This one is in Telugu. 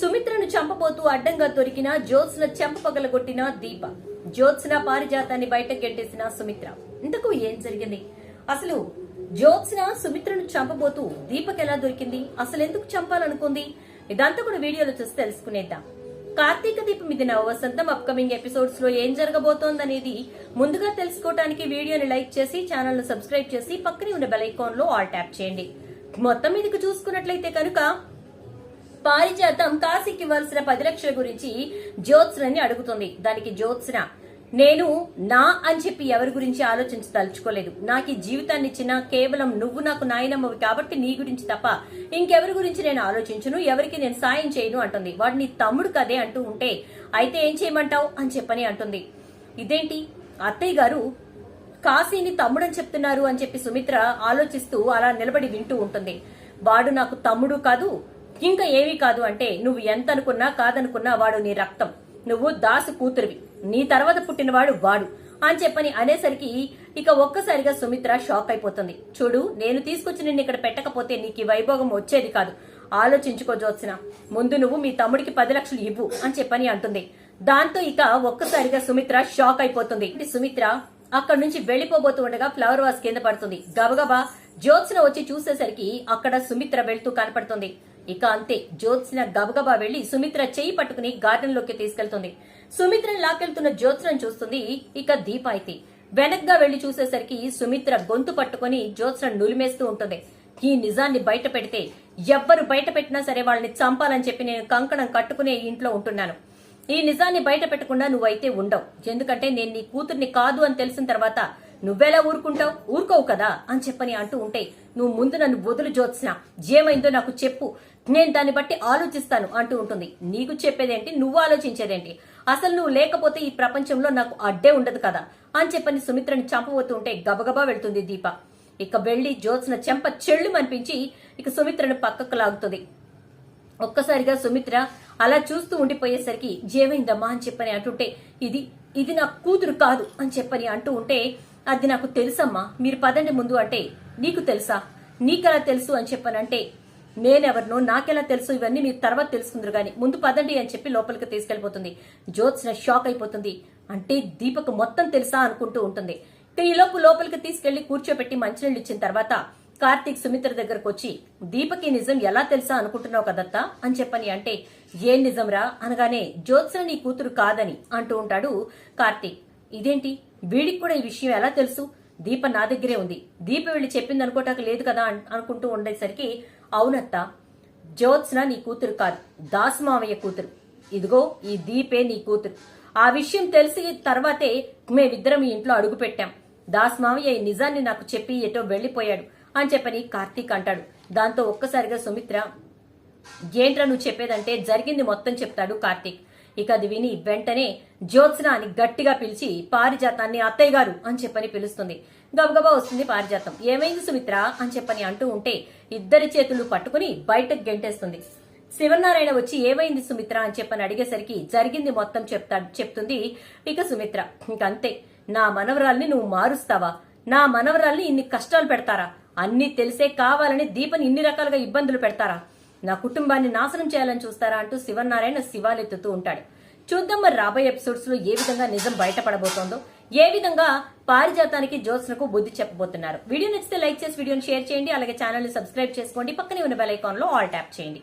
సుమిత్రను చంపబోతూ అడ్డంగా దొరికిన జ్యోత్స్న చెంప పగలగొట్టిన దీప. జ్యోత్స్న పారిజాతాన్ని బయటకెట్టేసిన సుమిత్ర. ఇంతకు ఏం జరిగింది? అసలు జ్యోత్స్న సుమిత్రను చంపబోతూ దీపక్ ఎలా దొరికింది? అసలు ఎందుకు చంపాలనుకుంది? ఇదంతా కూడా వీడియోలో చూసి తెలుసుకునేద్దాం. కార్తీక దీపం ఇది నవ వసంతం అప్కమింగ్ ఎపిసోడ్స్లో ఏం జరగబోతోందనేది ముందుగా తెలుసుకోవడానికి వీడియోని లైక్ చేసి ఛానల్ను సబ్స్క్రైబ్ చేసి పక్కనే ఉన్న బెల్ ఐకాన్లో ఆల్ ట్యాప్ చేయండి. మొత్తం మీదకి చూసుకున్నట్లయితే కనుక పారిజాతం కాశీకి ఇవ్వాల్సిన పది లక్షల గురించి జ్యోత్స్నని అడుగుతుంది. దానికి జ్యోత్స్న నేను నా అని చెప్పి ఎవరి గురించి ఆలోచించి తలుచుకోలేదు. నాకు ఈ జీవితాన్ని ఇచ్చిన కేవలం నువ్వు నాకు నాయనమ్మవి కాబట్టి నీ గురించి తప్ప ఇంకెవరి గురించి నేను ఆలోచించును ఎవరికి నేను సాయం చేయను అంటుంది. వాడు నీ తమ్ముడు కదే అంటూ ఉంటే అయితే ఏం చేయమంటావు? అని చెప్పని అంటుంది. ఇదేంటి? అత్తయ్య గారు కాశీని తమ్ముడని చెప్తున్నారు అని చెప్పి సుమిత్ర ఆలోచిస్తూ అలా నిలబడి వింటూ ఉంటుంది. వాడు నాకు తమ్ముడు కాదు ఇంకా ఏమీ కాదు అంటే నువ్వు ఎంత అనుకున్నా కాదనుకున్నా వాడు నీ రక్తం. నువ్వు దాసు కూతురివి. నీ తర్వాత పుట్టినవాడు వాడు. అని చెప్పని అనేసరికి ఇక ఒక్కసారిగా సుమిత్ర షాక్ అయిపోతుంది. చూడు నేను తీసుకొచ్చి నిన్ను ఇక్కడ పెట్టకపోతే నీకు వైభోగం వచ్చేది కాదు. ఆలోచించుకో జోత్సిన ముందు నువ్వు మీ తమ్ముడికి పది లక్షలు ఇవ్వు అని చెప్పని అంటుంది. దాంతో ఇక ఒక్కసారిగా సుమిత్ర షాక్ అయిపోతుంది. సుమిత్ర? అక్కడ నుంచి వెళ్ళిపోబోతూ ఉండగా ఫ్లవర్ వాస్ కింద పడుతుంది. గబగబా జ్యోత్స్న వచ్చి చూసేసరికి అక్కడ సుమిత్ర వెళ్తూ కనపడుతుంది. ఇక అంతే. జ్యోత్స్న గబగబా వెళ్ళి సుమిత్ర చేయి పట్టుకుని గార్డెన్లోకి తీసుకెళ్తుంది. సుమిత్రని లాకెళ్తున్న జ్యోత్స్నను చూస్తుంది ఇక దీప అయితే. వెనక్గా వెళ్ళి చూసేసరికి సుమిత్ర గొంతు పట్టుకుని జ్యోత్స్న నులిమేస్తూ ఉంటుంది. ఈ నిజాన్ని బయట పెడితే ఎవ్వరు బయట పెట్టినా సరే వాళ్ళని చంపాలని చెప్పి నేను కంకణం కట్టుకునే ఇంట్లో ఉంటున్నాను. ఈ నిజాన్ని బయట పెట్టకుండా నువ్వైతే ఉండవు. ఎందుకంటే నేను నీ కూతుర్ని కాదు అని తెలిసిన తర్వాత నువ్వెలా ఊరుకుంటావు? ఊరుకోవు కదా అని చెప్పని అంటూ ఉంటే నువ్వు ముందు నన్ను వదులు జోత్సిన ఏమైందో నాకు చెప్పు. నేను దాన్ని బట్టి ఆలోచిస్తాను అంటూ ఉంటుంది. నీకు చెప్పేదేంటి? నువ్వు ఆలోచించేదేంటి? అసలు నువ్వు లేకపోతే ఈ ప్రపంచంలో నాకు అడ్డే ఉండదు కదా? అని చెప్పని సుమిత్రని చంపబోతూ ఉంటే గబగబా వెళ్తుంది దీప. ఇక వెళ్ళి జ్యోత్స్న చెంప చెళ్ళు అనిపించి ఇక సుమిత్రను పక్కకు లాగుతుంది. ఒక్కసారిగా సుమిత్ర అలా చూస్తూ ఉండిపోయేసరికి ఏమైందమ్మా? అని చెప్పని అంటుంటే ఇది ఇది నా కూతురు కాదు అని చెప్పని అంటూ ఉంటే అది నాకు తెలుసమ్మా. మీరు పదండి ముందు అంటే నీకు తెలుసా? నీకెలా తెలుసు అని చెప్పానంటే నేనెవరినో నాకెలా తెలుసు ఇవన్నీ మీరు తర్వాత తెలుసుకుందరు గాని ముందు పదండి అని చెప్పి లోపలికి తీసుకెళ్ళిపోతుంది జ్యోత్స్న షాక్ అయిపోతుంది. అంటే దీపక్ మొత్తం తెలుసా అనుకుంటూ ఉంటుంది. ఈలోపు లోపలికి తీసుకెళ్ళి కూర్చోబెట్టి మంచినీళ్ళు ఇచ్చిన తర్వాత కార్తీక్ సుమిత్ర దగ్గరకు వచ్చి దీపకి నిజం ఎలా తెలుసా అనుకుంటున్నావు కదత్తా అని చెప్పని అంటే ఏం నిజంరా? అనగానే జ్యోత్స్న నీ కూతురు కాదని అంటూ ఉంటాడు కార్తీక్. ఇదేంటి? వీడికి కూడా ఈ విషయం ఎలా తెలుసు? దీప నా దగ్గరే ఉంది. దీప వెళ్ళి చెప్పింది అనుకోటాక లేదు కదా అనుకుంటూ ఉండేసరికి అవునత్త జ్యోత్స్న నీ కూతురు కాదు. దాసమావయ్య కూతురు. ఇదిగో ఈ దీపే నీ కూతురు. ఆ విషయం తెలిసి తర్వాతే మేమిద్దరం ఈ ఇంట్లో అడుగు పెట్టాం. దాస్ మామయ్య ఈ నిజాన్ని నాకు చెప్పి ఎటో వెళ్ళిపోయాడు అని చెప్పని కార్తీక్ అంటాడు. దాంతో ఒక్కసారిగా సుమిత్ర ఏంట్రా నువ్వు చెప్పేదంటే జరిగింది మొత్తం చెప్తాడు కార్తీక్. ఇక అది విని వెంటనే జ్యోత్స్న అని గట్టిగా పిలిచి పారిజాతాన్ని అత్తయ్య గారు అని చెప్పని పిలుస్తుంది. గబగబా వస్తుంది పారిజాతం. ఏమైంది సుమిత్ర అని చెప్పని అంటూ ఉంటే ఇద్దరి చేతులు పట్టుకుని బయటకు గెంటేస్తుంది. శివనారాయణ వచ్చి ఏమైంది సుమిత్ర అని చెప్పని అడిగేసరికి జరిగింది మొత్తం చెప్తా చెప్తుంది ఇక సుమిత్ర. ఇంకంతే. నా మనవరాల్ని నువ్వు మారుస్తావా? నా మనవరాల్ని ఇన్ని కష్టాలు పెడతారా? అన్నీ తెలిసే కావాలని దీపని ఇన్ని రకాలుగా ఇబ్బందులు పెడతారా? నా కుటుంబాన్ని నాశనం చేయాలని చూస్తారా అంటూ శివనారాయణ శివాలెత్తుతూ ఉంటాడు. చూద్దాం మరి రాబోయే ఎపిసోడ్స్లో ఏ విధంగా నిజం బయటపడబోతోందో ఏ విధంగా పారిజాతానికి జ్యోత్స్నకు బుద్ధి చెప్పబోతున్నారు. వీడియో నచ్చితే లైక్ చేసి వీడియోని షేర్ చేయండి. అలాగే ఛానల్ని సబ్స్క్రైబ్ చేసుకోండి. పక్కనే ఉన్న బెల్ ఐకాన్లో ఆల్ ట్యాప్ చేయండి.